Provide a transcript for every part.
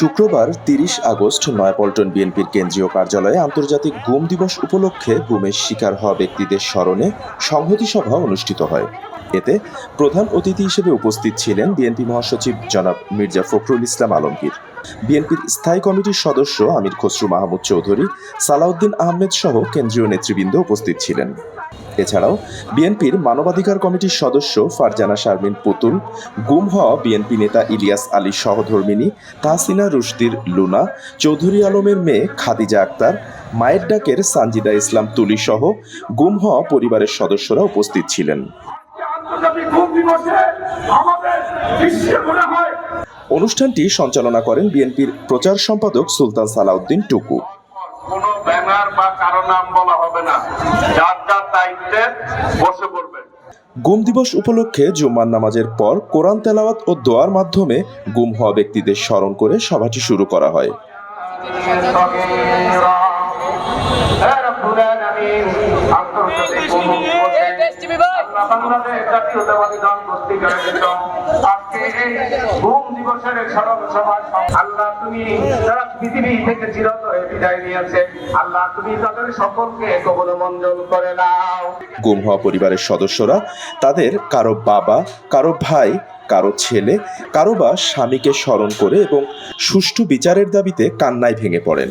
শুক্রবার তিরিশ আগস্ট নয়াপল্টন বিএনপির কেন্দ্রীয় কার্যালয়ে আন্তর্জাতিক গুম দিবস উপলক্ষে গুমের শিকার হওয়া ব্যক্তিদের স্মরণে সংহতি সভা অনুষ্ঠিত হয়। এতে প্রধান অতিথি হিসেবে উপস্থিত ছিলেন বিএনপি মহাসচিব জনাব মির্জা ফখরুল ইসলাম আলমগীর। বিএনপির স্থায়ী কমিটির সদস্য আমির খসরু মাহমুদ চৌধুরী, সালাউদ্দিন আহমেদ সহ কেন্দ্রীয় নেতৃবৃন্দ উপস্থিত ছিলেন। এছাড়াও বিএনপির মানবাধিকার কমিটির সদস্য ফারজানা শারমিন পুতুল, গুম হওয়া বিএনপি নেতা ইলিয়াস আলী সহধর্মিনী, তাহসিনা রুশদির লুনা, চৌধুরী আলমের মেয়ে খাদিজা আক্তার, মায়ের ডাকের সানজিদা ইসলাম তুলি সহ গুম হওয়া পরিবারের সদস্যরা উপস্থিত ছিলেন। অনুষ্ঠানটি সঞ্চালনা করেন বিএনপির প্রচার সম্পাদক সুলতান সালাউদ্দিন টুকু। ব্যানার বা কারও নাম বলা হবে না। যার যার দায়িত্বে বসে পড়বেন গুম দিবস উপলক্ষে জুম্মার নামাজের পর কোরআন তেলাওয়াত ও দোয়ার মাধ্যমে গুম হওয়া ব্যক্তিদের স্মরণ করে সভাটি শুরু করা হয়। আন্তর্জাতিক গুম বাংলাদেশ জাতীয়তাবাদী দল পুস্তিকার আজকে এই গুম দিবসের স্মরণ সভায় আল্লাহ তুমি যারা পৃথিবী থেকে চিরতরে বিদায় নিয়েছে আল্লাহ তুমি তাদের সকলকে কবল মঞ্জুর করে নাও। গুম হওয়া পরিবারের সদস্যরা তাদের কারও বাবা কারও ভাই কারও ছেলে কারও বা স্বামীকে স্মরণ করে এবং সুষ্ঠু বিচারের দাবিতে কান্নায় ভেঙে পড়েন।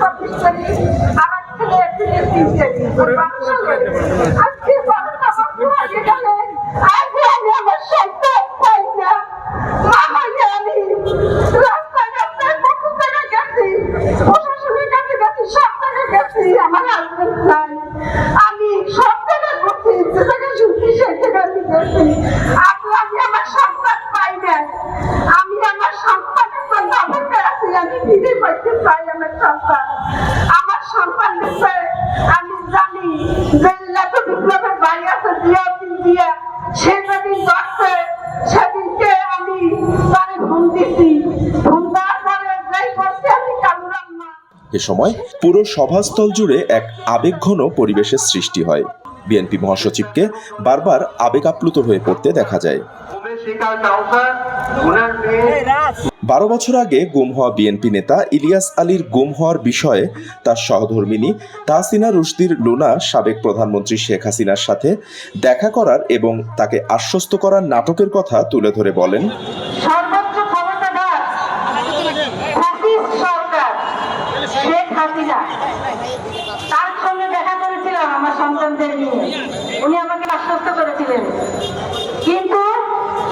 ছাব্বিশ তারিখ আমার ছেলে এপ্রিলের তিন আজকে আমি আমার সন্তান পাই না মামাকে আমি রাস্তায় রাস্তায় কত জায়গায় গেছি প্রশাসনের কাছে গেছি সব জায়গায় গেছি আমার হাজবেন্ড নাই আমি সব জায়গায় ঘুরছি যে জায়গায় শুনছি সেই জায়গায় আমি গেছি আপনি আমি আমার সন্তান পাই না আমি আমার সন্তানের জন্য অপেক্ষা আছি আমি ফিরে পাইতে চাই আমার সন্তান আমার সন্তান আমি জানি বেল্লাত বিপ্লবের বাড়ি আছে দিয়া সে যাচ্ছে সেদিনকে আমি ঘুম ঘুম দেওয়ার পরে করছি আমি এ সময় পুরো সভাস্থল জুড়ে এক আবেগঘন পরিবেশের সৃষ্টি হয়। বিএনপি মহাসচিবকে বারবার আবেগ আপ্লুত হয়ে পড়তে দেখা যায়। বারো বছর আগে গুম হওয়া বিএনপি নেতা ইলিয়াস আলীর গুম হওয়ার বিষয়ে তার সহধর্মিনী তাহসিনা রুশদির লুনা, সাবেক প্রধানমন্ত্রী শেখ হাসিনার সাথে দেখা করার এবং তাকে আশ্বস্ত করার নাটকের কথা তুলে ধরে বলেন সন্তানদের নিয়ে উনি আমাকে আশ্বস্ত করেছিলেন। কিন্তু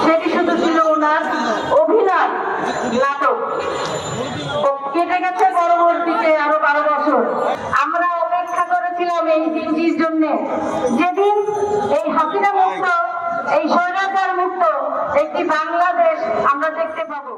সেটি শুধু ছিল ওনার অভিনয়, নাটক। কেটে গেছে পরবর্তীতে আরও বারো বছর। আমরা অপেক্ষা করেছিলাম এই দিনটির জন্য। যেদিন এই হাসিনা মুক্ত, এই স্বৈরাচার মুক্ত একটি বাংলাদেশ আমরা দেখতে পাবো।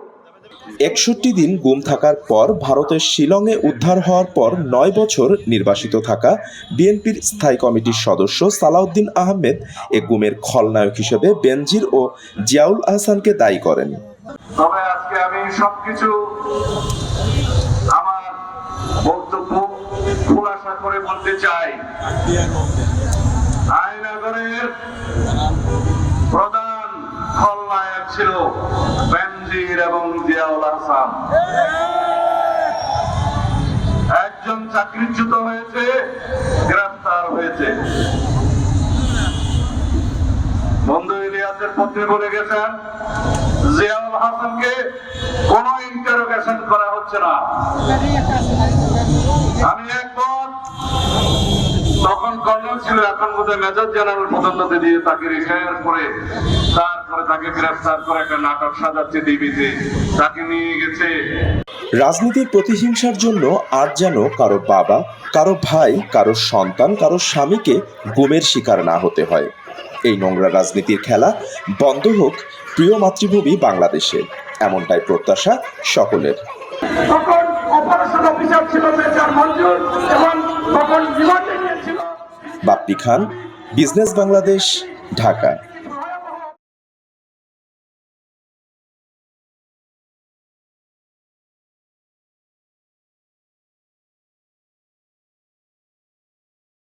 একষট্টি দিন গুম থাকার পর ভারতের শিলংয়ে উদ্ধার হওয়ার পর নয় বছর নির্বাসিত থাকা বিএনপির স্থায়ী কমিটির সদস্য সালাউদ্দিন আহমেদ এ গুমের খলনায়ক হিসেবে বেনজির ও জিয়াউল আহসানকে দায়ী করেন। তবে আজকে আমি সবকিছু আমার বক্তব্য করে বলতে চাই। আয়নাগরের প্রধান খলনায়ক ছিল বেনজির এবং জিয়াউল হাসান একজন চাকরিচ্যুত হয়েছে, গ্রেফতার হয়েছে। বন্ধু ইলিয়াসের পত্নী বলে গেছেন, জিয়াউল হাসানকে কোন ইন্টারোগেশন করা হচ্ছে না। আমি একবার তখন কর্নেল ছিল, এখন বোধহয় মেজর জেনারেল পদোন্নতি দিয়ে তাকে রিটায়ার করে তারপরে তাকে গ্রেফতার করে একটা নাটক সাজাচ্ছে ডিবিতে তাকে নিয়ে গেছে। রাজনীতির প্রতিহিংসার জন্য আর যেন কারও বাবা কারও ভাই কারও সন্তান কারও স্বামীকে গুমের শিকার না হতে হয়। এই নোংরা রাজনীতির খেলা বন্ধ হোক প্রিয় মাতৃভূমি বাংলাদেশে। এমনটাই প্রত্যাশা সকলের। তখন অপারেশন অফিসার ছিল মঞ্জুর এবং তখন বাপ্পি খান বিজনেস বাংলাদেশ ঢাকা।